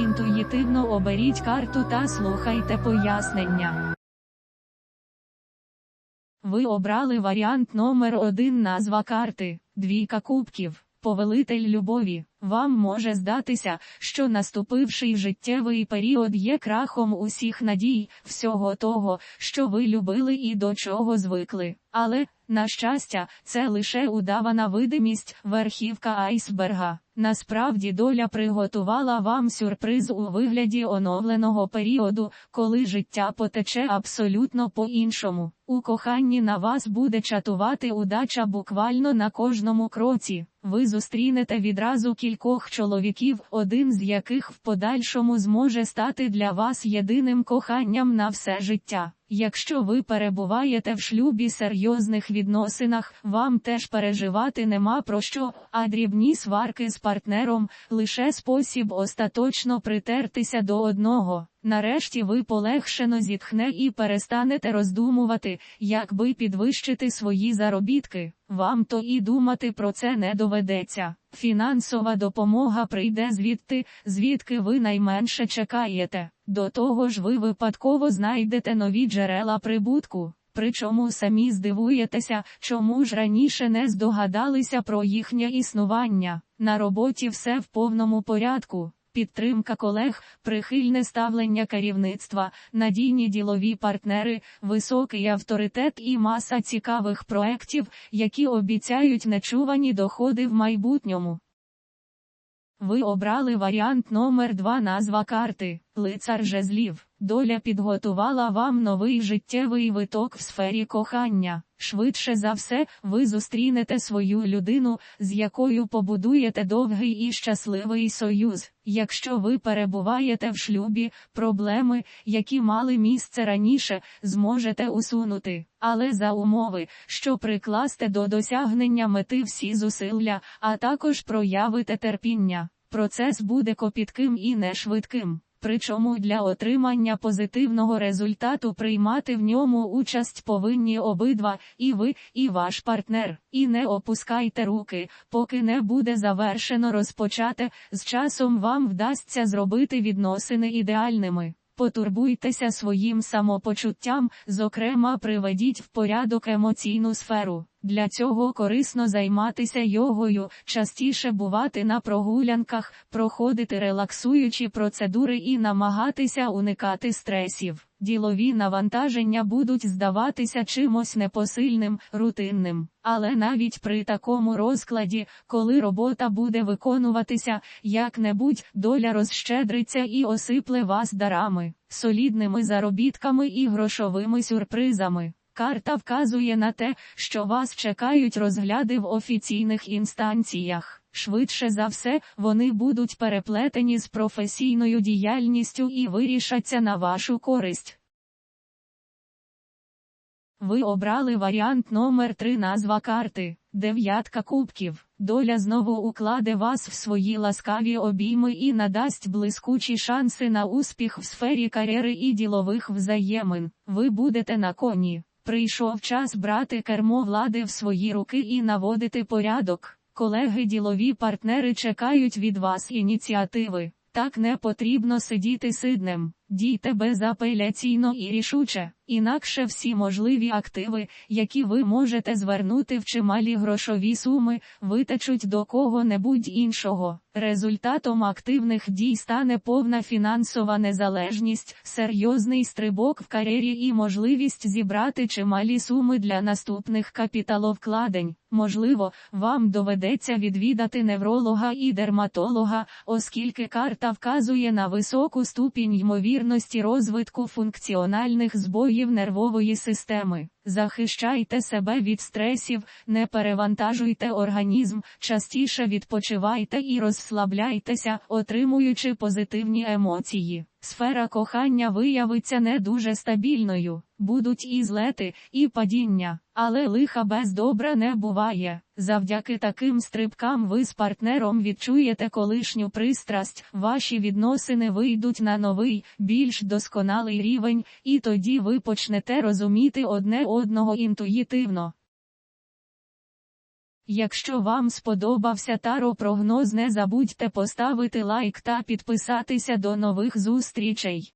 Інтуїтивно оберіть карту та слухайте пояснення. Ви обрали варіант номер один назва карти, двійка кубків, повелитель любові. Вам може здатися, що наступивший життєвий період є крахом усіх надій, всього того, що ви любили і до чого звикли. Але, на щастя, це лише удавана видимість, верхівка айсберга. Насправді доля приготувала вам сюрприз у вигляді оновленого періоду, коли життя потече абсолютно по-іншому. У коханні на вас буде чатувати удача буквально на кожному кроці. Ви зустрінете відразу кількох чоловіків, один з яких в подальшому зможе стати для вас єдиним коханням на все життя. Якщо ви перебуваєте в шлюбі серйозних відносинах, вам теж переживати нема про що, а дрібні сварки з партнером лише спосіб остаточно притертися до одного. Нарешті ви полегшено зітхне і перестанете роздумувати, як би підвищити свої заробітки. Вам то і думати про це не доведеться. Фінансова допомога прийде звідти, звідки ви найменше чекаєте. До того ж ви випадково знайдете нові джерела прибутку. Причому самі здивуєтеся, чому ж раніше не здогадалися про їхнє існування. На роботі все в повному порядку. Підтримка колег, прихильне ставлення керівництва, надійні ділові партнери, високий авторитет і маса цікавих проєктів, які обіцяють нечувані доходи в майбутньому. Ви обрали варіант номер 2 назва карти, лицар жезлів. Доля підготувала вам новий життєвий виток в сфері кохання. Швидше за все, ви зустрінете свою людину, з якою побудуєте довгий і щасливий союз. Якщо ви перебуваєте в шлюбі, проблеми, які мали місце раніше, зможете усунути. Але за умови, що прикласте до досягнення мети всі зусилля, а також проявите терпіння. Процес буде копітким і не швидким. Причому для отримання позитивного результату приймати в ньому участь повинні обидва, і ви, і ваш партнер. І не опускайте руки, поки не буде завершено розпочате, з часом вам вдасться зробити відносини ідеальними. Потурбуйтеся своїм самопочуттям, зокрема, приведіть в порядок емоційну сферу. Для цього корисно займатися йогою, частіше бувати на прогулянках, проходити релаксуючі процедури і намагатися уникати стресів. Ділові навантаження будуть здаватися чимось непосильним, рутинним. Але навіть при такому розкладі, коли робота буде виконуватися, як-небудь доля розщедриться і осипле вас дарами, солідними заробітками і грошовими сюрпризами. Карта вказує на те, що вас чекають розгляди в офіційних інстанціях. Швидше за все, вони будуть переплетені з професійною діяльністю і вирішаться на вашу користь. Ви обрали варіант номер 3 назва карти, дев'ятка кубків. Доля знову укладе вас в свої ласкаві обійми і надасть блискучі шанси на успіх в сфері кар'єри і ділових взаємин. Ви будете на коні. Прийшов час брати кермо влади в свої руки і наводити порядок. Колеги ділові партнери чекають від вас ініціативи. Так не потрібно сидіти сиднем. Дійте безапеляційно і рішуче, інакше всі можливі активи, які ви можете звернути в чималі грошові суми, витечуть до кого-небудь іншого. Результатом активних дій стане повна фінансова незалежність, серйозний стрибок в кар'єрі і можливість зібрати чималі суми для наступних капіталовкладень. Можливо, вам доведеться відвідати невролога і дерматолога, оскільки карта вказує на високу ступінь ймовірності розвитку функціональних збоїв нервової системи. Захищайте себе від стресів, не перевантажуйте організм, частіше відпочивайте і розслабляйтеся, отримуючи позитивні емоції. Сфера кохання виявиться не дуже стабільною, будуть і злети, і падіння, але лиха без добра не буває. Завдяки таким стрибкам ви з партнером відчуєте колишню пристрасть, ваші відносини вийдуть на новий, більш досконалий рівень, і тоді ви почнете розуміти одне одного інтуїтивно. Якщо вам сподобався таро прогноз, не забудьте поставити лайк та підписатися до нових зустрічей.